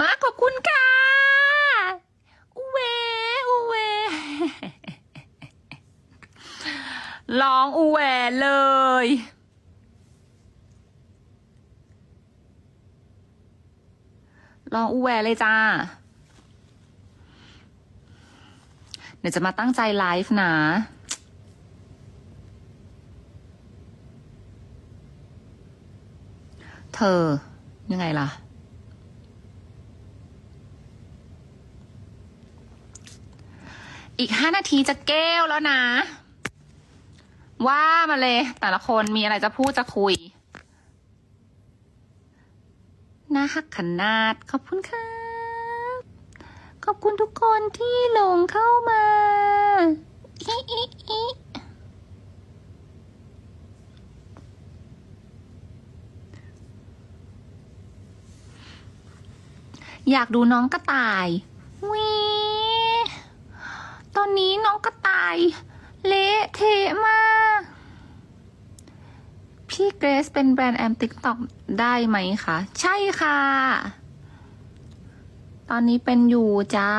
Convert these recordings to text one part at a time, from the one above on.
มากขอบคุณค่ะอูเวอูเวร้องอูแหวเลย ลองอูแหวเลยจ้า เดี๋ยวจะมาตั้งใจไลฟ์นะเธอยังไงล่ะ อีกห้านาทีจะแก้วแล้วนะ ว่ามาเลย แต่ละคนมีอะไรจะพูดจะคุยน่าฮักขนาด ขอบคุณครับขอบคุณทุกคนที่หลงเข้ามาอิอิอิอยากดูน้องกระต่ายวิ นี้น้องกระต่าย เละเทะมาก พี่เกรซเป็นแบรนด์แอมติ๊กต็อกได้ไหมคะ ใช่ค่ะ ตอนนี้เป็นอยู่จ้า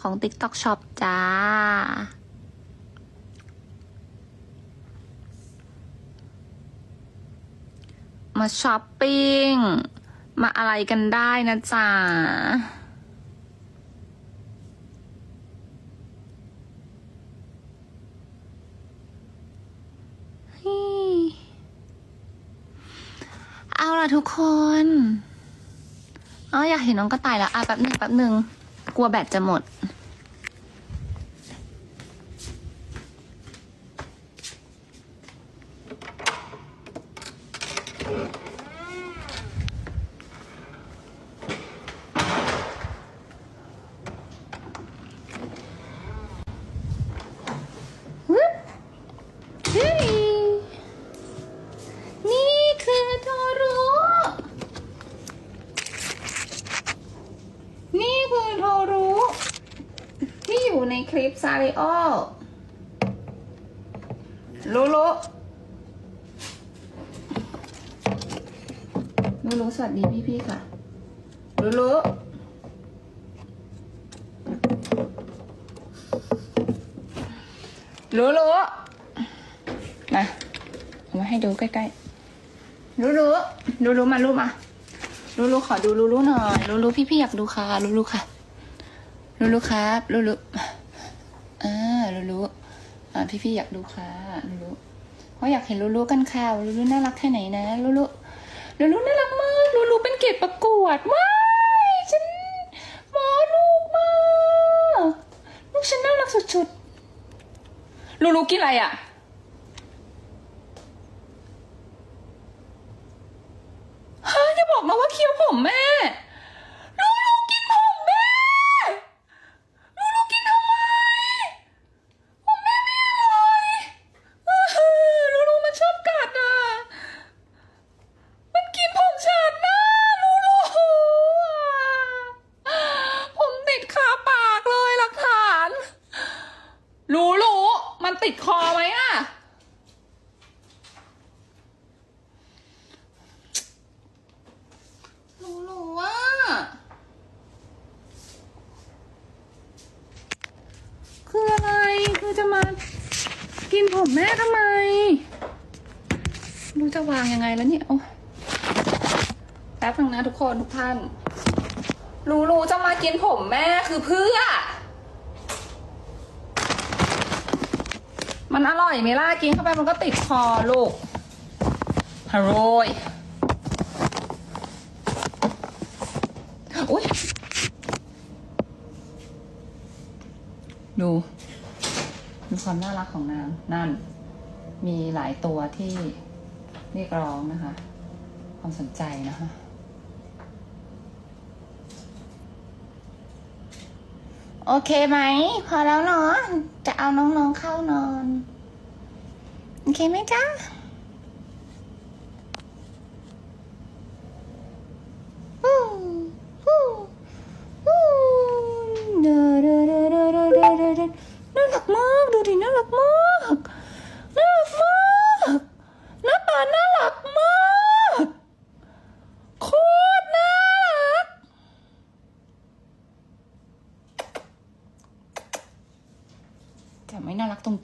ของ TikTok Shop จ้า มาช้อปปิ้ง มาอะไรกันได้นะจ๊ะ เอาล่ะ ทุกคนอ๋ออยากเห็นน้องกระต่ายแล้วอะแป๊บหนึ่งแป๊บหนึ่งกลัวแบตจะหมด ฮึบเฮ้ย นี่คือโทรุ นี่คือโทรุ ที่อยู่ ในคลิปซาริโอลูลูลูลูสวัสดีพี่ๆค่ะลูลูลูลูมาเอามาให้ดูใกล้ๆลูลูลูลูมาลูมาลูลูขอดูลูลูหน่อยลูลูพี่พี่ๆอยากดูค่ะลูลูค่ะลูลูครับลูลู พี่พี่ๆอยากดูค่ะลูลูเพราะอยากเห็นลูลูกันค่ะว่าลูลูน่ารักแค่ไหนนะลูลูลูลูน่ารักมากลูลูเป็นเกตประกวดว้ายฉันหมอลูกมากลูกฉันน่ารักสุดๆลูลูกินอะไรอะฮะอย่าบอกนะว่าเคี้ยวผมแม่ ลูลูกินผมแม่ ลูลูกินทำไม ผมแม่ไม่อร่อยอื้อหือลูลูมันชอบกัดอะ มันกินผมฉันนะลูลูอะผมติดคาปากเลยหลักฐาน ลูลูมันติดคอไหมอะ รู้รู้ว่า คืออะไร คือจะมา กินผมแม่ทำไมรู้จะวางยังไงแล้วเนี่ยโอ้แป๊บนึงนะทุกคนทุกท่าน รู้รู้จะมากินผมแม่คือเพื่อ มันอร่อยไหมล่ะกินเข้าไปมันก็ติดคอลูกฮัลโหลยอุ้ยดู มีความน่ารักของนางนั่น มีหลายตัวที่เรียกร้องนะคะ ความสนใจนะคะโอเคไหม พอแล้วเนาะจะเอาน้องๆเข้านอน โอเคไหมจ๊ะ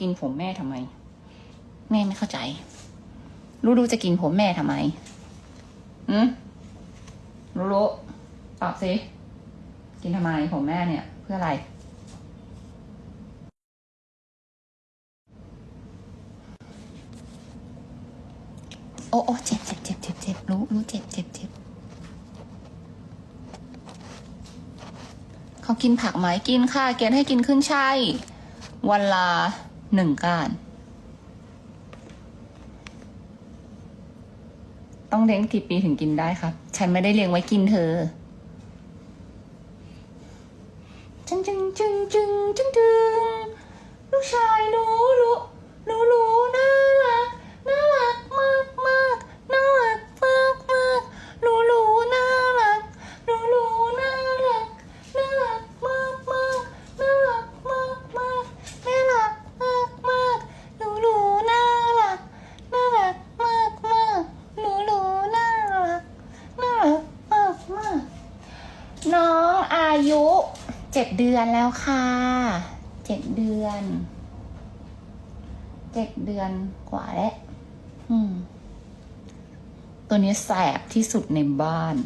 กินผมแม่ทำไม แม่ไม่เข้าใจ รู้รู้จะกินผมแม่ทำไมอืมรู้รู้ตอบสิกินทำไมผมแม่เนี่ย เพื่ออะไร โอ้โอ้เจ็บเจ็บเจ็บเจ็บเจ็บรู้รู้เจ็บเจ็บเจ็บเขากินผักไหมกินค่ะ เกณฑ์ให้กินขึ้นใช่ายวันละ หนึ่งก้าน ต้องเลี้ยงกี่ปีถึงกินได้ครับ ฉันไม่ได้เลี้ยงไว้กินเธอจึงจึงจึงจึงจึงจึงลูกชายรู้รู้รู้รู้นะรักน่ารักมากมากน่ารักมากมากรู้รู้น่ารักรู้รู้น่ารักน่ารักมากมากน่ารักมากมากน่ารักมากมากรู้รู้น่ารักน่ารักมากมากรู้รู้น่ารักน่ารักมากมาก น้องอายุเจ็ดเดื อนแล้วค่ะเจ็ดเดือนเจ็ดเดือนกว่าแล้วตัวนี้แสบที่สุดในบ้าน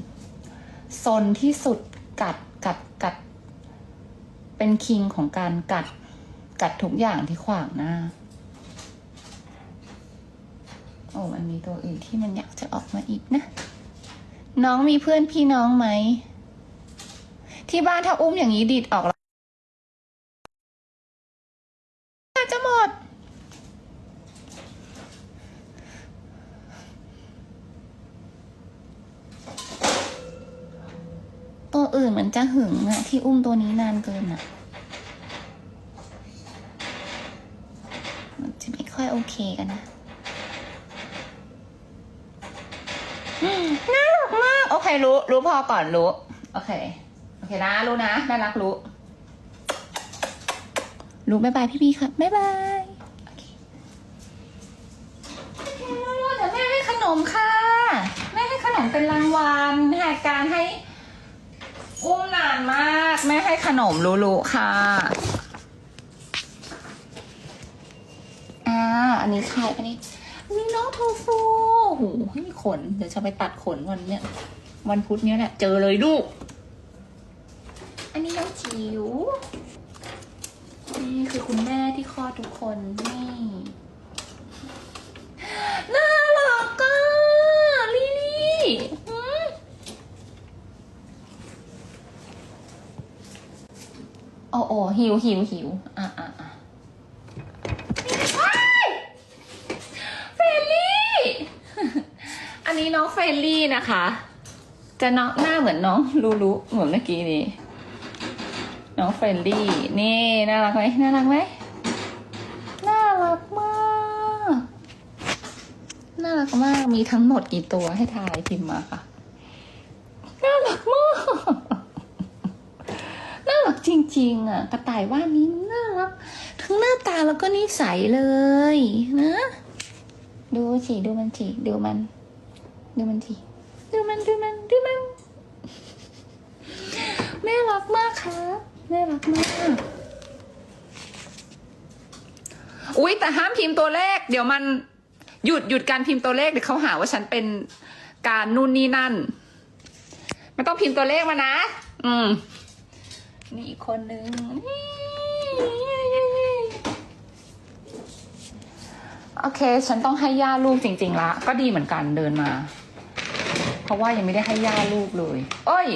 ซนที่สุดกัดกัดกัด เป็นคิงของการกัด กัดทุกอย่างที่ขวางหน้า โอ้มันมีตัวอื่นที่มันอยากจะออกมาอีกนะ น้องมีเพื่อนพี่น้องไหม ที่บ้านถ้าอุ้มอย่างนี้ดีดออกแล้วจะหมด ตัว อื่นเหมือนจะหึงอะที่อุ้มตัวนี้นานเกินอะมันจะไม่ค่อยโอเคกันนะน่ารักมาก โอเครู้ รู้พอก่อนรู้ โอเค โอเคนะ รู้นะ น่ารักรู้ รู้บายบายพี่พี่ค่ะบายบายโอเคโอเครู้ๆเดี๋ยวแม่ให้ขนมค่ะ แม่ให้ขนมเป็นรางวัลเหตุการให้ อุ้มนานมากแม่ให้ขนมรู้ๆค่ะอ่าอันนี้ใครอันนี้อันนี้น้องโทฟูโอ้โหมีขน เดี๋ยวจะไปตัดขนวันเนี้ยวันพุธเนี้ยแหละเจอเลยลูก อันนี้น้องจิ๋วนี่คือคุณแม่ที่คลอดทุกคนนี่ น่ารักอะลิลี่หืมโอ้โอ้ หิวหิวหิวอะอะอะเฟรนลี่ อันนี้น้องเฟรนลี่นะคะ จะน้องหน้าเหมือนน้องลูลูเหมือนเมื่อกี้นี้ น้องเฟรนลี่ นี่ น่ารักไหมน่ารักไหมน่ารักมาก น่ารักมาก มีทั้งหมดกี่ตัวให้ทายพิมพ์มาค่ะ น่ารักมาก น่า จริง ๆอะกระต่ายว่านี้น่ารักทั้งหน้าตาแล้วก็นิสัยเลยนะ ดูสิดูมันสิดูมัน ดูมันสิดูมันดูมันดูมันแม่รักมากครับแม่รักมากอุ๊ยแต่ห้ามพิมพ์ตัวเลข เดี๋ยวมันหยุดหยุดการพิมพ์ตัวเลขเดี๋ยวเขาหาว่าฉันเป็นการนู่นนี่นั่นไม่ต้องพิมพ์ตัวเลขมานะ อืม นี่อีกคนนึงโอเค ฉันต้องให้ย่าลูกจริง ๆ ละ ก็ดีเหมือนกันเดินมา เพราะว่ายังไม่ได้ให้ย่าลูกเลย เอ้ย